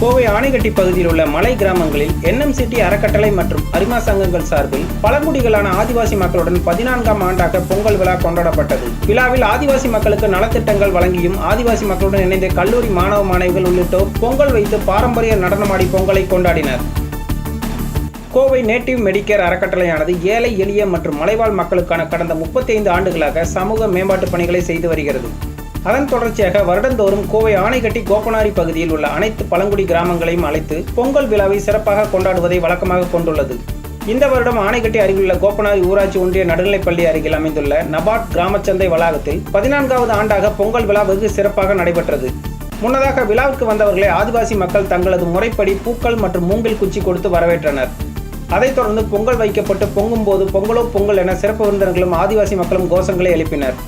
கோவை ஆணைகட்டி பகுதியில் உள்ள மலை கிராமங்களில் என்எம்சிடி அறக்கட்டளை மற்றும் அரிமா சங்கங்கள் சார்பில் பழங்குடிகளான ஆதிவாசி மக்களுடன் பதினான்காம் ஆண்டாக பொங்கல் விழா கொண்டாடப்பட்டது. விழாவில் ஆதிவாசி மக்களுக்கு நலத்திட்டங்கள் வழங்கியும் ஆதிவாசி மக்களுடன் இணைந்த கல்லூரி மாணவ மாணவிகள் உள்ளிட்டோர் பொங்கல் வைத்து பாரம்பரிய நடனமாடி பொங்கலை கொண்டாடினர். கோவை நேட்டிவ் மெடிக்கேர் அறக்கட்டளையானது ஏழை எளிய மற்றும் மலைவாழ் மக்களுக்கான கடந்த 35 ஆண்டுகளாக சமூக மேம்பாட்டு பணிகளை செய்து வருகிறது. அதன் தொடர்ச்சியாக வருடந்தோறும் கோவை ஆணைக்கட்டி கோப்பனாரி பகுதியில் உள்ள அனைத்து பழங்குடி கிராமங்களையும் அழைத்து பொங்கல் விழாவை சிறப்பாக கொண்டாடுவதை வழக்கமாக கொண்டுள்ளது. இந்த வருடம் ஆணைக்கட்டி அருகிலுள்ள கோப்பனாரி ஊராட்சி ஒன்றிய நடுநிலைப்பள்ளி அருகில் அமைந்துள்ள நபார்ட் கிராமச்சந்தை வளாகத்தில் பதினான்காவது ஆண்டாக பொங்கல் விழா வெகு சிறப்பாக நடைபெற்றது. முன்னதாக விழாவுக்கு வந்தவர்களை ஆதிவாசி மக்கள் தங்களது முறைப்படி பூக்கள் மற்றும் மூங்கில் குச்சி கொடுத்து வரவேற்றனர். அதைத் தொடர்ந்து பொங்கல் வைக்கப்பட்டு பொங்கும் போது பொங்கலோ பொங்கல் என சிறப்பு விருந்தினர்களும் ஆதிவாசி மக்களும் கோஷங்களை எழுப்பினர்.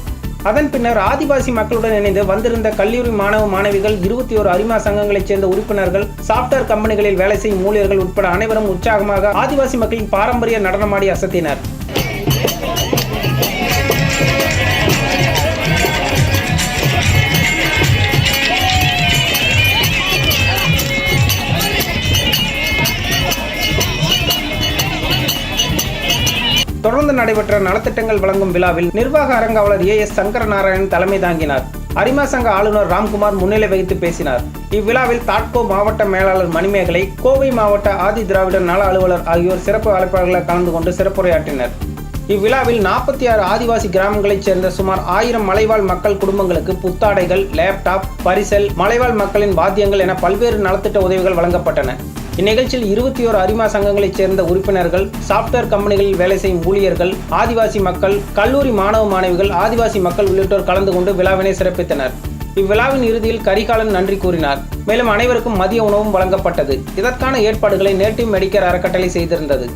அதன் பின்னர் ஆதிவாசி மக்களுடன் இணைந்து வந்திருந்த கல்லூரி மாணவ மாணவிகள் இருபத்தி ஒரு அரிமா சங்கங்களைச் சேர்ந்த உறுப்பினர்கள் சாப்ட்வேர் கம்பெனிகளில் வேலை செய்யும் ஊழியர்கள் உட்பட அனைவரும் உற்சாகமாக ஆதிவாசி மக்களின் பாரம்பரிய நடனமாடி அசத்தினர். தொடர்ந்து நடைபெற்ற நலத்திட்டங்கள் வழங்கும் விழாவில் நிர்வாக அரங்காவலர் ஏ எஸ் சங்கர நாராயணன் தலைமை தாங்கினார். அரிமா சங்க ஆளுநர் ராம்குமார் முன்னிலை வகித்து பேசினார். இவ்விழாவில் தாட்கோ மாவட்ட மேலாளர் மணிமேகலை கோவை மாவட்ட ஆதி திராவிடர் நல அலுவலர் ஆகியோர் சிறப்பு அழைப்பாளர்களாக கலந்து கொண்டு சிறப்புரையாற்றினர். இவ்விழாவில் நாற்பத்தி ஆறு ஆதிவாசி கிராமங்களைச் சேர்ந்த சுமார் ஆயிரம் மலைவாழ் மக்கள் குடும்பங்களுக்கு புத்தாடைகள் லேப்டாப் பரிசல் மலைவாழ் மக்களின் வாத்தியங்கள் என பல்வேறு நலத்திட்ட உதவிகள் வழங்கப்பட்டன. இந்நிகழ்ச்சியில் இருபத்தி ஓரு அரிமா சங்கங்களைச் சேர்ந்த உறுப்பினர்கள் சாப்ட்வேர் கம்பெனிகளில் வேலை செய்யும் ஊழியர்கள் ஆதிவாசி மக்கள் கல்லூரி மாணவ மாணவிகள் ஆதிவாசி மக்கள் உள்ளிட்டோர் கலந்து கொண்டு விழாவினை சிறப்பித்தனர். இவ்விழாவின் இறுதியில் கரிகாலன் நன்றி கூறினார். மேலும் அனைவருக்கும் மதிய உணவும் வழங்கப்பட்டது. இதற்கான ஏற்பாடுகளை நேட்டிவ் மெடிக்கர் அறக்கட்டளை செய்திருந்தது.